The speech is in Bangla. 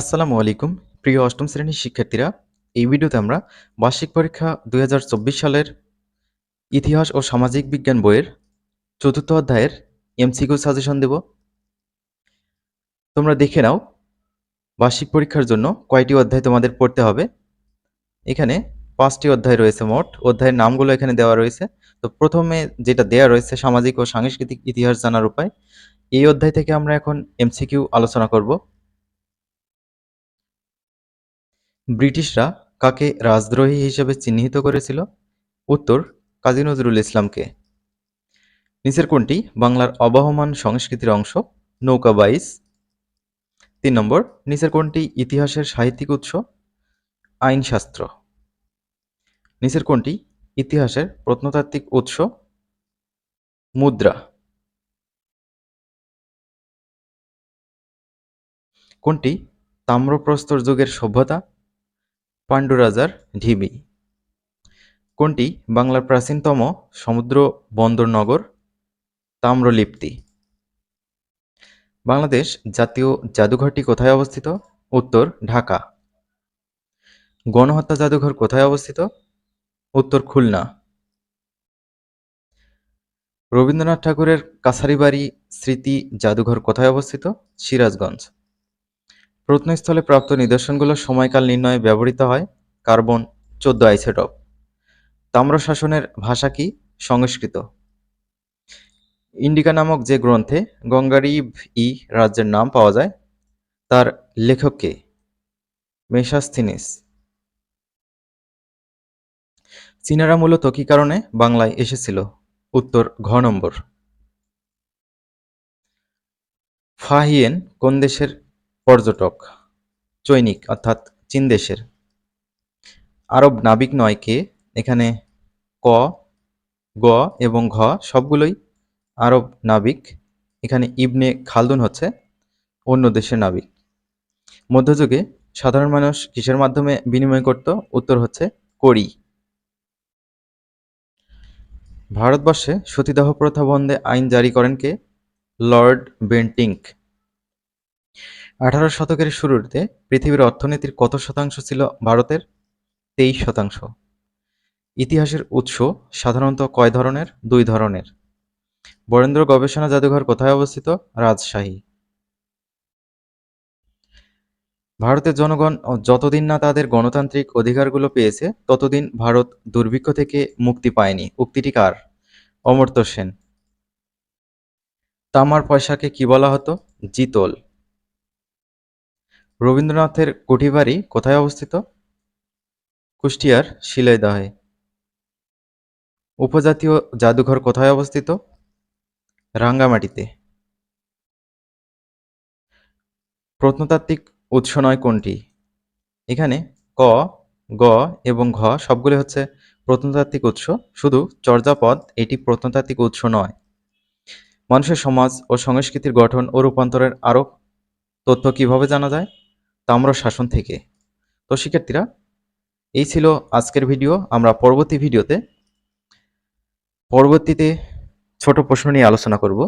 আসসালামু আলাইকুম। প্রিয় অষ্টম শ্রেণির শিক্ষার্থীরা, এই ভিডিওতে আমরা বার্ষিক পরীক্ষা দু হাজার চব্বিশ সালের ইতিহাস ও সামাজিক বিজ্ঞান বইয়ের চতুর্থ অধ্যায়ের এমসিকিউ সাজেশন দেব। তোমরা দেখে নাও, বার্ষিক পরীক্ষার জন্য কয়টি অধ্যায় তোমাদের পড়তে হবে। এখানে পাঁচটি অধ্যায় রয়েছে মোট। অধ্যায়ের নামগুলো এখানে দেওয়া রয়েছে। তো প্রথমে যেটা দেওয়া রয়েছে সামাজিক ও সাংস্কৃতিক ইতিহাস জানার উপায়, এই অধ্যায় থেকে আমরা এখন এমসিকিউ আলোচনা করব। ব্রিটিশরা কাকে রাজদ্রোহী হিসেবে চিহ্নিত করেছিল? উত্তর, কাজী নজরুল ইসলামকে। নিচের কোনটি? বাংলার অবহমান সংস্কৃতির অংশ, নৌকা বাইস তিন নম্বর, নিচের কোনটি? ইতিহাসের সাহিত্যিক উৎস, আইনশাস্ত্র। নিচের কোনটি? ইতিহাসের প্রত্নতাত্ত্বিক উৎস, মুদ্রা। কোনটি? তাম্রপ্রস্তর যুগের সভ্যতা পাণ্ডুরাজার ঢিবি। কোনটি বাংলার প্রাচীনতম সমুদ্র বন্দর নগর? তাম্রলিপ্তি। বাংলাদেশ জাতীয় জাদুঘরটি কোথায় অবস্থিত? উত্তর, ঢাকা। গণহত্যা জাদুঘর কোথায় অবস্থিত? উত্তর, খুলনা। রবীন্দ্রনাথ ঠাকুরের কাছারিবাড়ি স্মৃতি জাদুঘর কোথায় অবস্থিত? সিরাজগঞ্জ। প্রত্নস্থলে প্রাপ্ত নিদর্শনগুলোর সময়কাল নির্ণয়ে ব্যবহৃত হয়। কার্বন চোদ্দ আইসোটপ। তাম্রশাসনের ভাষা কি? সংস্কৃত। ইন্ডিকা নামক যে গ্রন্থে গঙ্গারিভ ই রাজ্যের নাম পাওয়া যায়, তার লেখককে মেশাস্থিনিস চীনারা মূলত কি কারণে বাংলায় এসেছিল? উত্তর, ঘ নম্বর। ফাহিয়েন কোন দেশের পর্যটক, চৈনিক অর্থাৎ চীন দেশের। আরব নাবিক নয় কে এখানে ক, গ এবং ঘ সবগুলোই আরব নাবিক। এখানে ইবনে খালদুন হচ্ছে অন্য দেশের নাবিক। মধ্যযুগে সাধারণ মানুষ কিসের মাধ্যমে বিনিময় করত? উত্তর হচ্ছে কড়ি। ভারতবর্ষে সতীদাহ প্রথা বন্ধে আইন জারি করেন কে? Lord Bentinck. আঠারো শতকের শুরুতে পৃথিবীর অর্থনীতির কত শতাংশ ছিল ভারতের? তেইশ শতাংশ। ইতিহাসের উৎস সাধারণত কয় ধরনের? দুই ধরনের। বরেন্দ্র গবেষণা জাদুঘর কোথায় অবস্থিত? রাজশাহী। ভারতের জনগণ যতদিন না তাদের গণতান্ত্রিক অধিকারগুলো পেয়েছে, ততদিন ভারত দুর্ভিক্ষ থেকে মুক্তি পায়নি। উক্তিটি কার? অমর্ত্য সেন। তামার পয়সাকে কি বলা হতো? জিতল। রবীন্দ্রনাথের কুঠিবাড়ি কোথায় অবস্থিত? কুষ্টিয়ার শিলাইদহে। উপজাতীয় জাদুঘর কোথায় অবস্থিত? রাঙ্গামাটিতে। প্রত্নতাত্ত্বিক উৎস নয় কোনটি? এখানে ক, গ এবং ঘ সবগুলি হচ্ছে প্রত্নতাত্ত্বিক উৎস। শুধু চর্যাপদ এটি প্রত্নতাত্ত্বিক উৎস নয়। মানুষের সমাজ ও সংস্কৃতির গঠন ও রূপান্তরের আরও তথ্য কীভাবে জানা যায়? তাম্র শাসন থেকে। তো শিক্ষার্থীরা, এই ছিল আজকের ভিডিও। আমরা পরবর্তী ভিডিওতে, পরবর্তীতে ছোট প্রশ্ন নিয়ে আলোচনা করব।